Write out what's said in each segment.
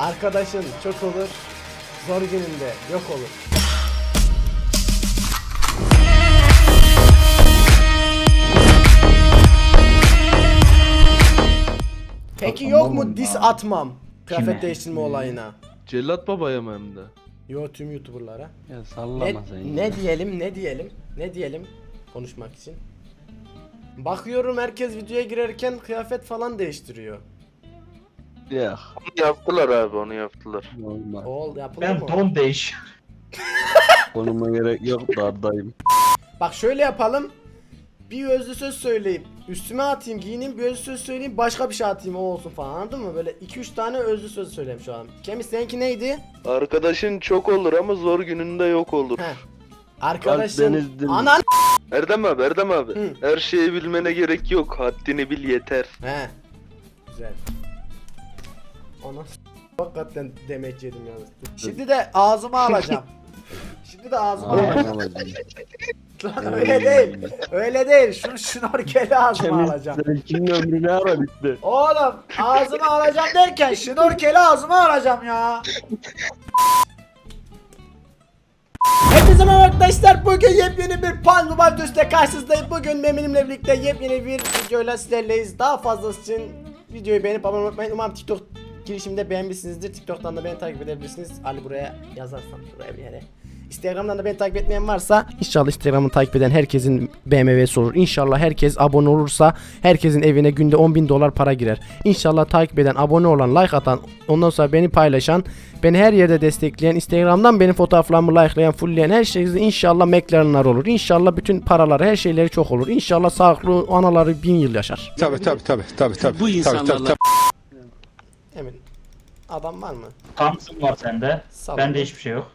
Arkadaşın çok olur, zor gününde yok olur. Peki yok mu dis atmam? Kıyafet değiştirme olayına. Cellat babaya mı hem de? Yo tüm youtuberlara. Ya Ne, sallama sen. ne diyelim ne diyelim ne diyelim konuşmak için. Bakıyorum herkes videoya girerken kıyafet falan değiştiriyor. Ya. Onu yaptılar abi onu yaptılar. Normal. Ol yapılır Ben mı? don değiş. Konuma gerek yok dardayım. Bak şöyle yapalım. Bir özlü söz söyleyip üstüme atayım giyineyim bir özlü söz söyleyeyim başka bir şey atayım o olsun falan anladın mı? Böyle 2-3 tane özlü söz söyleyeyim şu an. Kemi seninki neydi? Arkadaşın çok olur ama zor gününde yok olur. Heh. Arkadaşın anan Erdem abi Erdem abi. Hı. Her şeyi bilmene gerek yok. Haddini bil yeter. He. Güzel. Ona hakikaten demek yedim yalnız. Şimdi de ağzıma alacağım. Şimdi de ağzıma alacağım. Lan öyle değil. Öyle değil. Şunu şnorkeli ağzıma alacağım. Kimin ömrünü ara bitti. Oğlum ağzıma alacağım derken şnorkeli ağzıma alacağım ya. Hepinize merhaba arkadaşlar. Bugün yepyeni bir Pan Mobile Düz'de karşınızdayım. Bugün Memin'imle birlikte yepyeni bir videoyla sizlerleyiz. Daha fazlası için videoyu beğenip abone olmayı unutmayın. Umarım TikTok girişimde beğenmişsinizdir. TikTok'tan da beni takip edebilirsiniz. Ali buraya yazarsam buraya bir yere. Instagram'dan da beni takip etmeyen varsa inşallah Instagram'ı takip eden herkesin BMW'si olur. İnşallah herkes abone olursa herkesin evine günde 10 bin dolar para girer. İnşallah takip eden, abone olan, like atan, ondan sonra beni paylaşan, beni her yerde destekleyen, Instagram'dan benim fotoğraflarımı likelayan, fullleyen her şey inşallah McLaren'lar olur. İnşallah bütün paraları, her şeyleri çok olur. İnşallah sağlıklı anaları bin yıl yaşar. Tabii tabii tabii tabii tabii. Bu tabii, insanlarla tabii, tabii. Emin. Adam var mı? Thompson var sende. Sağ Bende hiçbir şey yok.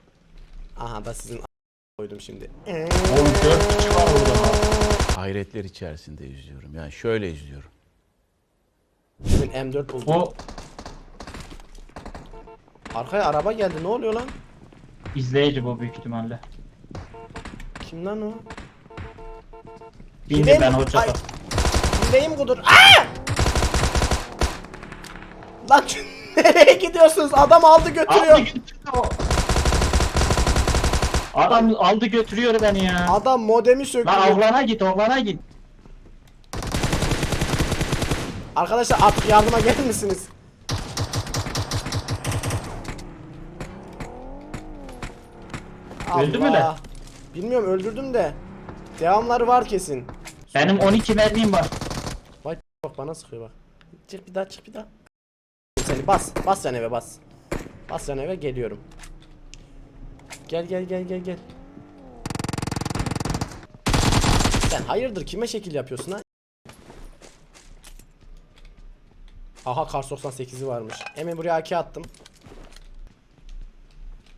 Aha da sizin a- koydum şimdi. Oğlum 4 kişi var orada. hayretler içerisinde izliyorum. Yani şöyle izliyorum. Emin M4 buldum. O Arkaya araba geldi. Ne oluyor lan? izleyici bu büyük ihtimalle. Kim lan o? Bindi ben hoca Ay. Yüreğim kudur. Aa! Lan nereye gidiyorsunuz? Adam aldı götürüyor. Aldı götürüyor. Adam aldı götürüyor beni ya. Adam modemi Lan söküyor. avlana git avlana git. Arkadaşlar artık yardıma gelir misiniz? Öldü mü lan? Bilmiyorum öldürdüm de. Devamları var kesin. Benim 12 mermim var. Vay bak bana sıkıyor bak. Çık bir daha çık bir daha. Seni bas. Bas sen eve bas. Bas sen eve geliyorum. Gel gel gel gel gel. Sen hayırdır kime şekil yapıyorsun ha? Aha Kars 98'i varmış. Hemen buraya AK attım.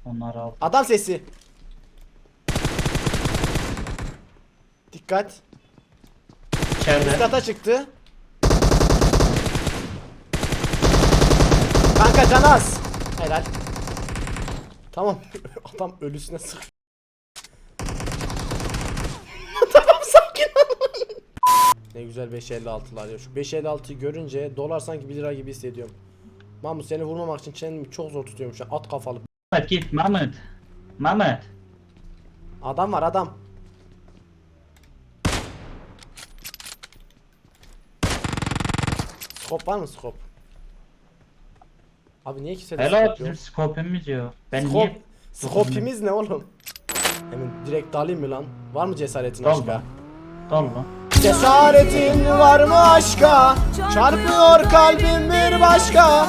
Onları al. Adam sesi. Dikkat. Üst kata çıktı. Kanka can az. Helal. Tamam. Adam ölüsüne sık. tamam sakin ol. ne güzel 556'lar ya. Şu 556'yı görünce dolar sanki 1 lira gibi hissediyorum. Mahmut seni vurmamak için kendimi çok zor tutuyorum şu an. At kafalı. Mehmet git Mehmet. Mehmet. Adam var adam. Skop var mı skop? Abi niye kimse de Helal skop bizim yok? skopimiz yok. Ben Skop, niye? skopimiz ne oğlum? Hemen direkt dalayım mı lan? Var mı cesaretin Dal aşka? Dal lan. Cesaretin var mı aşka? Çarpıyor kalbim bir başka.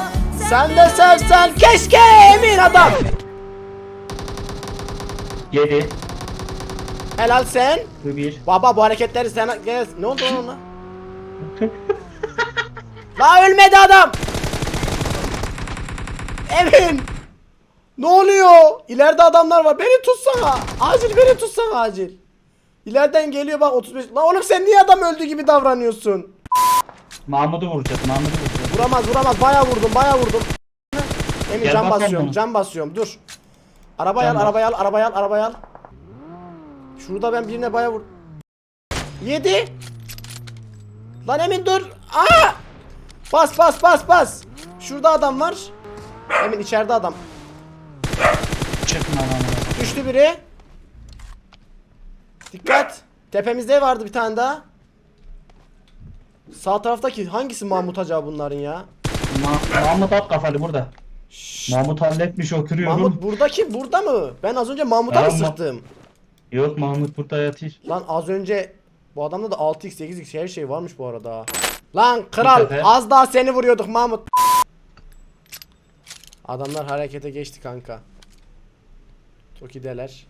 Sen de sevsen keşke emin adam. 7. Helal sen. Bu bir. Baba bu hareketleri sen. Ne oldu lan ona? La ölmedi adam. Emin. Ne oluyor? İleride adamlar var. Beni tutsana. Acil beni tutsana acil. İleriden geliyor bak 35. La oğlum sen niye adam öldü gibi davranıyorsun? Mahmut'u vuracağız. Mahmut'u vuracağız. Vuramaz vuramaz. Baya vurdum baya vurdum. Emin Gel can basıyorum can basıyorum dur. Arabayı al bas. arabayı al arabayı al arabayı al. Şurada ben birine baya vur. Yedi. Lan Emin dur. Aa! Bas bas bas bas. Şurada adam var. Emin içeride adam. Çıkma lan. Düştü biri. Dikkat. Tepemizde vardı bir tane daha. Sağ taraftaki hangisi Mahmut acaba bunların ya? Ma Mahmut at kafalı burada. Şşş. Mahmut halletmiş oturuyorum. Mahmut buradaki burada mı? Ben az önce Mahmut'a mı Ma- sıktım? Yok Mahmut burada yatıyor. Lan az önce bu adamda da 6x 8x her şey varmış bu arada. Lan kral az daha seni vuruyorduk Mahmut. Adamlar harekete geçti kanka. Tokideler.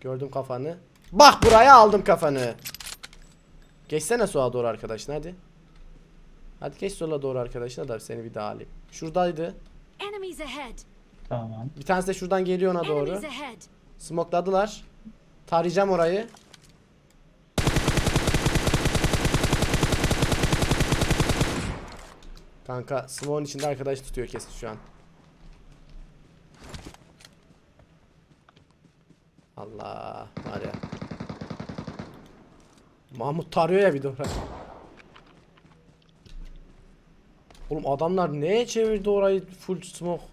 Gördüm kafanı. Bak buraya aldım kafanı. Geçsene sola doğru arkadaşın hadi. Hadi geç sola doğru arkadaşına da seni bir daha alayım. Şuradaydı. Tamam. Bir tanesi de şuradan geliyor ona doğru. Smokladılar. Tarayacağım orayı. Kanka smoke'un içinde arkadaş tutuyor kesin şu an. Allah var ya. Mahmut tarıyor ya bir de. Oğlum adamlar neye çevirdi orayı full smoke?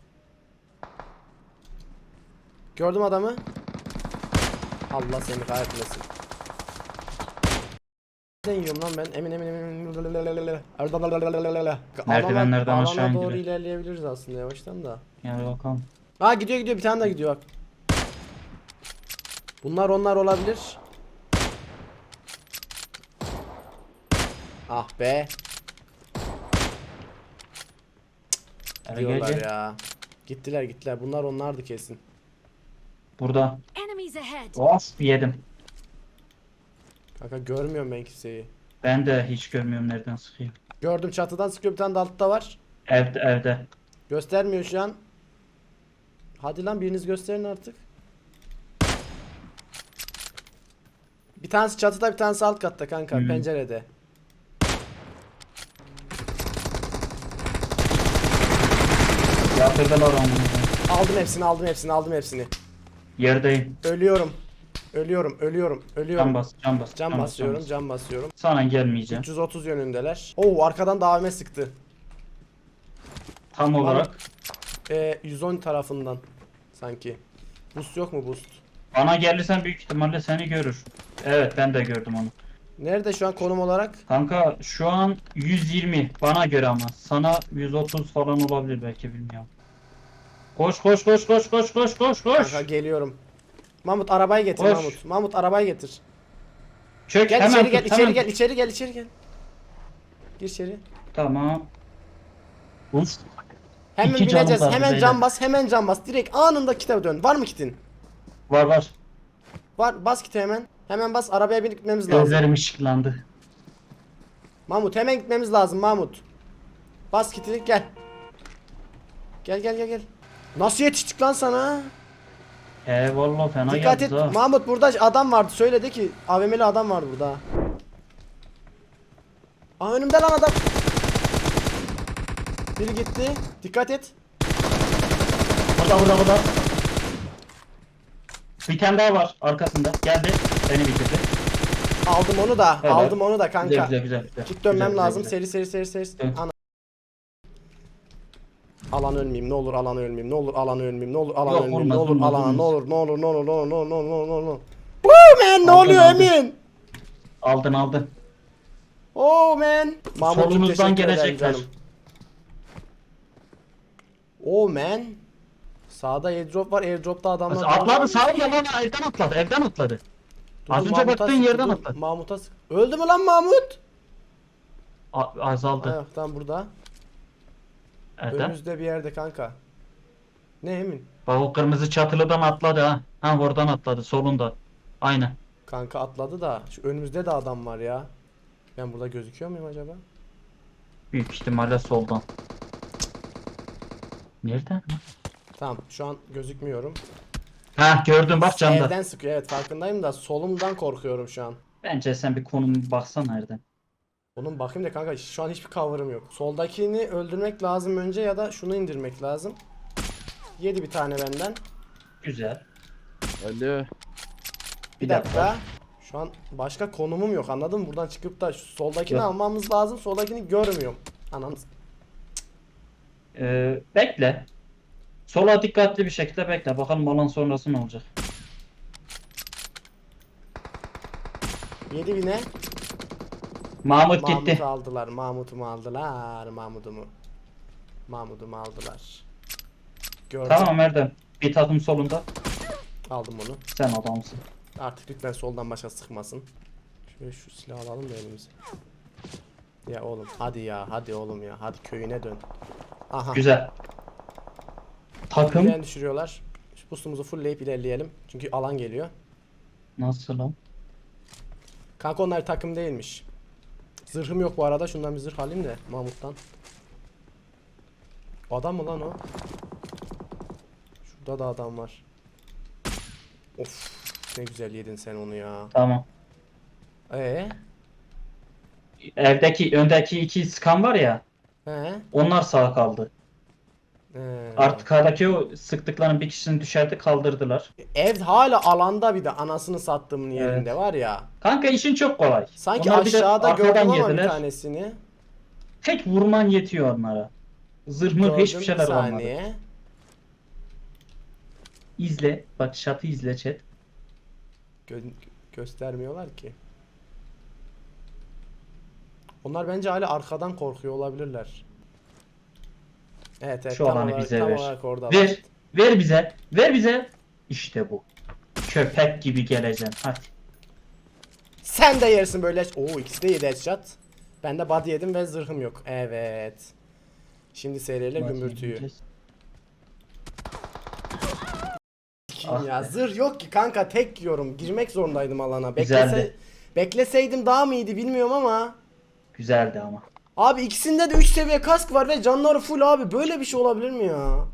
Gördüm adamı. Allah seni kahretmesin. Nereden yiyorum lan ben? Emin emin emin. Merdivenlerden aşağı alana doğru ilerleyebiliriz aslında yavaştan da. Yani bakalım. Ha gidiyor gidiyor bir tane daha gidiyor bak. Bunlar onlar olabilir. Ah be. Hadi Diyorlar gel. ya. Gittiler gittiler. Bunlar onlardı kesin. Burada. Enemies ahead. Of yedim. Kanka görmüyorum ben kimseyi. Ben de hiç görmüyorum nereden sıkıyor. Gördüm çatıdan sıkıyor bir tane de altta var. Evde evde. Göstermiyor şu an. Hadi lan biriniz gösterin artık. Bir tanesi çatıda bir tanesi alt katta kanka Hmm. pencerede. Yatırdılar onu. Aldım hepsini aldım hepsini aldım hepsini. Yerdeyim. Ölüyorum. Ölüyorum ölüyorum ölüyorum. Can bas, can bas. Can bas, basıyorum bas. can basıyorum. Sana gelmeyeceğim. 330 yönündeler. Oo arkadan da AVM sıktı. Tam olarak Ee, 110 tarafından sanki. Boost yok mu boost? bana gelirsen büyük ihtimalle seni görür. Evet ben de gördüm onu. Nerede şu an konum olarak? Kanka şu an 120 bana göre ama sana 130 falan olabilir belki bilmiyorum. Koş koş koş koş koş koş koş koş. Kanka geliyorum. Mahmut arabayı getir Koş. Mahmut. Mahmut arabayı getir. Çök Gel hemen içeri tut, gel içeri hemen gel tut. içeri gel içeri gel. Gir içeri. Tamam. Uf. Hemen İki canım bineceğiz. kaldı Hemen beyler. cam bas. Hemen cam bas. Direkt anında kite dön. Var mı kitin? Var var. Var. Bas kite hemen. Hemen bas. Arabaya binip gitmemiz lazım. Gözlerim ışıklandı. Mahmut hemen gitmemiz lazım Mahmut. Bas kiti gel. Gel gel gel gel. Nasıl yetiştik lan sana? He vallahi fena Dikkat et. ha. Mahmut burada adam vardı. Söyledi ki AVM'li adam vardı burada. ha. Aa önümde lan adam. Biri gitti. Dikkat et. Burada burada burada. Bir tane daha var arkasında. Geldi. Beni bitirdi. Aldım onu da. Evet. Aldım onu da kanka. Güzel güzel güzel. güzel. Git dönmem Güzel, lazım. güzel, Seri seri seri seri. Evet. Ana. Alan ölmeyeyim. Ne olur alan ölmeyeyim. Ne olur alan ölmeyeyim. Ne olur alan Yok, ölmeyeyim. Ne olmaz, olur olmaz, alan. olmaz. Ne olur ne olur ne olur ne olur ne olur ne olur ne olur ne olur. Woo man ne Aldın, oluyor aldın. Emin? Aldın aldın. Oh man. Mahmut'cum Solunuzdan teşekkür ederim gelecekler. canım. Oh man. Sağda airdrop var. Airdrop'ta adamlar. Atladı sağa gel lan evden atladı evden atladı. Dur, Az dur, önce Mahmut'a baktığın yerden dur. atladı. Mahmut'a sık. Öldü mü lan Mahmut? A- azaldı. Ha, tam burada. Evden. Önümüzde bir yerde kanka. Ne Emin? Bak o kırmızı çatılıdan atladı ha. Ha oradan atladı solunda. Aynen. Kanka atladı da şu önümüzde de adam var ya. Ben burada gözüküyor muyum acaba? Büyük ihtimalle soldan. Nereden? Tamam şu an gözükmüyorum. Ha gördüm bak camda. Evden sıkıyor evet farkındayım da solumdan korkuyorum şu an. Bence sen bir konum baksana nereden. Onun bakayım da kanka şu an hiçbir cover'ım yok. Soldakini öldürmek lazım önce ya da şunu indirmek lazım. Yedi bir tane benden. Güzel. Alo. Bir Bir dakika. dakika. Şu an başka konumum yok anladın mı? Buradan çıkıp da şu soldakini Yok. almamız lazım. Soldakini görmüyorum. Ananız. Ee, bekle. Sola dikkatli bir şekilde bekle. Bakalım alan sonrası ne olacak. 7 bine Mahmut gitti. Mahmut'u aldılar. Mahmut'umu aldılar. Mahmut'umu. Mahmut'umu aldılar. Gördüm. Tamam Erdem. Bir takım solunda. Aldım onu. Sen adamsın. Artık lütfen soldan başa sıkmasın. Şöyle şu silahı alalım da elimize. Ya oğlum hadi ya hadi oğlum ya hadi köyüne dön. Aha. Güzel. Takım Birini düşürüyorlar. Şu boostumuzu fullleyip ilerleyelim. Çünkü alan geliyor. nasıl lan? Kanka onlar takım değilmiş. Zırhım yok bu arada. Şundan bir zırh alayım da Mahmut'tan. Adam mı lan o? Şurada da adam var. Of ne güzel yedin sen onu ya. Tamam. Ee? Evdeki öndeki iki skan var ya. He? Onlar sağ kaldı. K'daki o sıktıkların bir kişisini düşerdi kaldırdılar. Ev hala alanda bir de anasını sattığımın yerinde var ya. Kanka işin çok kolay. Sanki Onlar bir de aşağıda arkadan gördüm ama bir tanesini. Tek vurman yetiyor onlara. Zırh mır Gördüm, hiçbir bir şeyler olmadı. saniye. İzle. Bak şatı izle chat. Gö- göstermiyorlar ki. Onlar bence hala arkadan korkuyor olabilirler. Evet evet Şu tam alanı olarak, bize tam ver. olarak orada Ver. Ver bize. Ver bize. İşte bu. Köpek gibi geleceksin. Hadi. Sen de yersin böyle. Oo ikisi de yedi headshot. Ben de body yedim ve zırhım yok. Evet. Şimdi seriyle gümbürtüyü. Ah ya be. zırh yok ki kanka tek yiyorum. Girmek zorundaydım alana. Güzeldi. Beklese, bekleseydim daha mı iyiydi bilmiyorum ama. Güzeldi ama. Abi ikisinde de 3 seviye kask var ve canları full abi. Böyle bir şey olabilir mi ya?